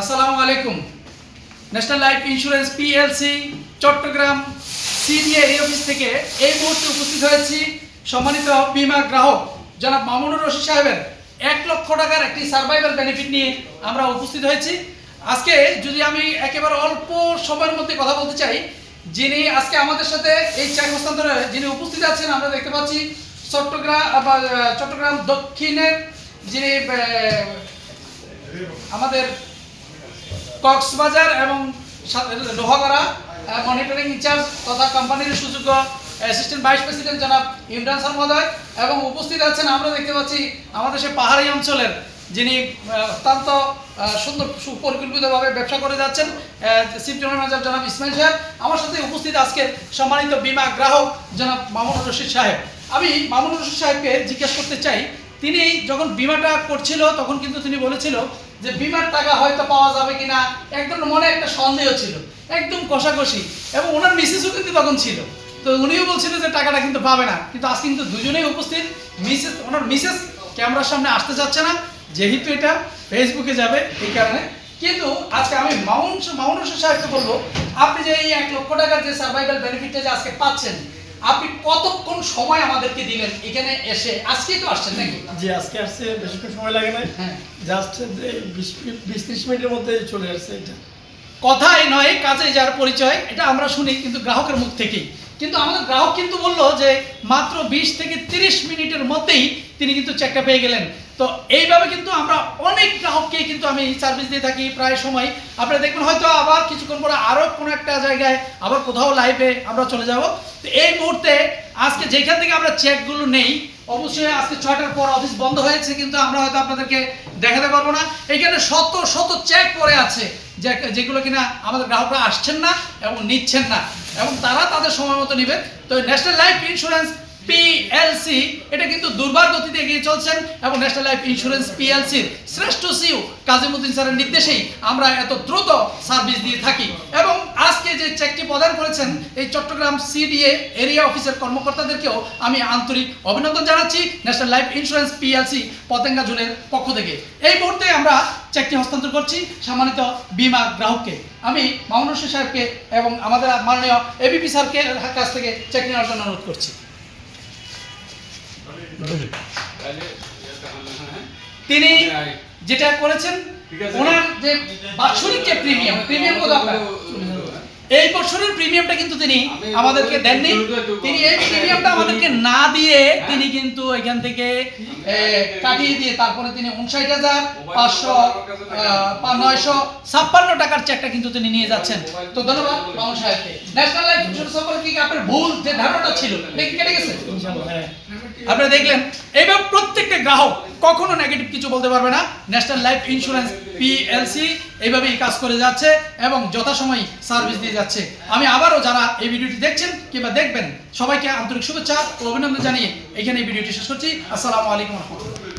আসসালামু আলাইকুম। National life insurance PLC Chattogram CDA এই অফিস থেকে এই মুহূর্তে উপস্থিত হয়েছি সম্মানিত বীমা গ্রাহক জনাব মামুনুর রশিদ সাহেবের। এক লক্ষ টাকার একটি সার্ভাইভাল বেনিফিট নিয়ে আমরা উপস্থিত হয়েছি। আজকে যদি আমি একেবারে অল্প সময়ের মধ্যে কথা বলতে চাই, যিনি আজকে আমাদের সাথে এই চেক হস্তান্তরে যিনি উপস্থিত আছেন, আমরা দেখতে পাচ্ছি চট্টগ্রাম চট্টগ্রাম দক্ষিণের যিনি আমাদের কক্সবাজার এবং লোহাগড়া মনিটরিং ইনচার্জ তথা কোম্পানির সুযোগ্য অ্যাসিস্ট্যান্ট ভাইস প্রেসিডেন্ট জনাব ইমরান স্যার মহোদয় এবং উপস্থিত আছেন আমরা দেখতে পাচ্ছি আমাদের সে পাহাড়ি অঞ্চলের যিনি অত্যন্ত সুন্দর, সুপরিকল্পিতভাবে ব্যবসা করে যাচ্ছেন চিফ জেনারেল ম্যানেজার জনাব ইসমাইল সাহেব। আমার সাথে উপস্থিত আজকে সম্মানিত বীমা গ্রাহক জনাব মামুনুর রশিদ সাহেব। আমি মামুনুর রশিদ সাহেবকে জিজ্ঞেস করতে চাই তিনি যখন বিমাটা করছিল, তখন কিন্তু তিনি বলেছিল যে বিমার টাকা হয়তো পাওয়া যাবে কিনা। একদম মনে একটা সন্দেহ ছিল, একদম কষাকষি। এবং ওনার মিসেসও কিন্তু তখন ছিল। তো উনিও বলছিলেন যে টাকাটা কিন্তু পাবে না। কিন্তু আজ কিন্তু দুজনেই উপস্থিত। মিসেস ওনার মিসেস ক্যামেরার সামনে আসতে চাচ্ছে না। যেহেতু এটা ফেসবুকে যাবে, এই কারণে। কিন্তু আজকে আমি মাউন মাউন হোসেন সাহেবকে বলব, আপনি যে এই এক লক্ষ টাকার যে সার্ভাইভাল বেনিফিটটা যে আজকে পাচ্ছেন আপনি কতক্ষণ সময় আমাদেরকে দিলেন? এখানে এসে আজকে তো আসছেন নাকি? জি আজকে আসছে বেশিক্ষণ সময় লাগে না হ্যাঁ। জাস্ট বিশ ত্রিশ মিনিটের মধ্যে চলে আসছে এটা। কথাই নয় কাজে যার পরিচয় এটা আমরা শুনি কিন্তু গ্রাহকের মুখ থেকেই। কিন্তু আমাদের গ্রাহক কিন্তু বলল যে মাত্র বিশ থেকে তিরিশ মিনিটের মধ্যেই তিনি কিন্তু চেকটা পেয়ে গেলেন। তো এইভাবে কিন্তু অনেক গ্রাহককে কিন্তু আমি সার্ভিস দিয়ে থাকি প্রায় সময়। আপনারা দেখবেন হয়তো আবার কিছুক্ষণ পরে আরও কোনো একটা জায়গায়, আবার কোথাও লাইভে আমরা চলে যাব। তো এই মুহূর্তে আজকে যেখান থেকে আমরা চেকগুলো নেই, অবশ্যই আজকে ছয়টার পর অফিস বন্ধ হয়েছে, কিন্তু আমরা হয়তো আপনাদেরকে দেখাতে পারব না। এখানে শত শত চেক পড়ে আছে যেগুলো কিনা আমাদের গ্রাহকরা আসছেন না এবং নিচ্ছেন না, এবং তারা তাদের সময় মতো নেবে। তো ন্যাশনাল লাইফ ইন্স্যুরেন্স পিএলসি এটা কিন্তু দুর্বার গতিতে এগিয়ে চলছেন এবং ন্যাশনাল লাইফ ইন্স্যুরেন্স পিএলসির শ্রেষ্ঠ সিও কাজিমুদ্দিন স্যারের নির্দেশেই আমরা এত দ্রুত সার্ভিস দিয়ে থাকি। এবং আজকে যে চেকটি প্রদান করেছেন, এই চট্টগ্রাম সিডিএ এরিয়া অফিসের কর্মকর্তাদেরকেও আমি আন্তরিক অভিনন্দন জানাচ্ছি national life insurance PLC Patenga জোনের পক্ষ থেকে। এই মুহূর্তে আমরা চেকটি হস্তান্তর করছি সম্মানিত বীমা গ্রাহককে। আমি মামুন রশিদ সাহেবকে এবং আমাদের মাননীয় এবিপি স্যারকে কাছ থেকে চেক নেওয়ার জন্য অনুরোধ করছি। তিনি যেটা করেছেন ওনার যে বাৎসরিক যে প্রিমিয়াম প্রিমিয়াম কত আপনার? এই বছরের প্রিমিয়ামটা কিন্তু তিনি আমাদেরকে দেননি। তিনি এই প্রিমিয়ামটা আমাদেরকে না দিয়ে তিনি কিন্তু এখান থেকে কাটিয়ে দিয়ে তারপরে তিনি উনষাট হাজার পাঁচশো নয়শো ছাপ্পান্ন টাকার চেকটা কিন্তু তিনি নিয়ে যাচ্ছেন। তো ধন্যবাদ মামুন সাহেবকে। ন্যাশনাল লাইফ ইন্স্যুরেন্স সম্পর্কে কি আপনার ভুল যে ধারণাটা ছিল? কি কেটে গেছে? হ্যাঁ। আপনারা দেখলেন। এইভাবে প্রত্যেকটা গ্রাহক কখনো নেগেটিভ কিছু বলতে পারবে না। ন্যাশনাল লাইফ ইন্স্যুরেন্স পিএলসি এইভাবেই কাজ করে যাচ্ছে এবং যথাসময় সার্ভিস দিয়ে যাচ্ছে। আমি আবারও যারা এই ভিডিওটি দেখছেন কিংবা দেখবেন, সবাইকে আন্তরিক শুভেচ্ছা ও অভিনন্দন জানিয়ে এখানে এই ভিডিওটি শেষ করছি। আসসালামু আলাইকুম রহমতুল্লাহ।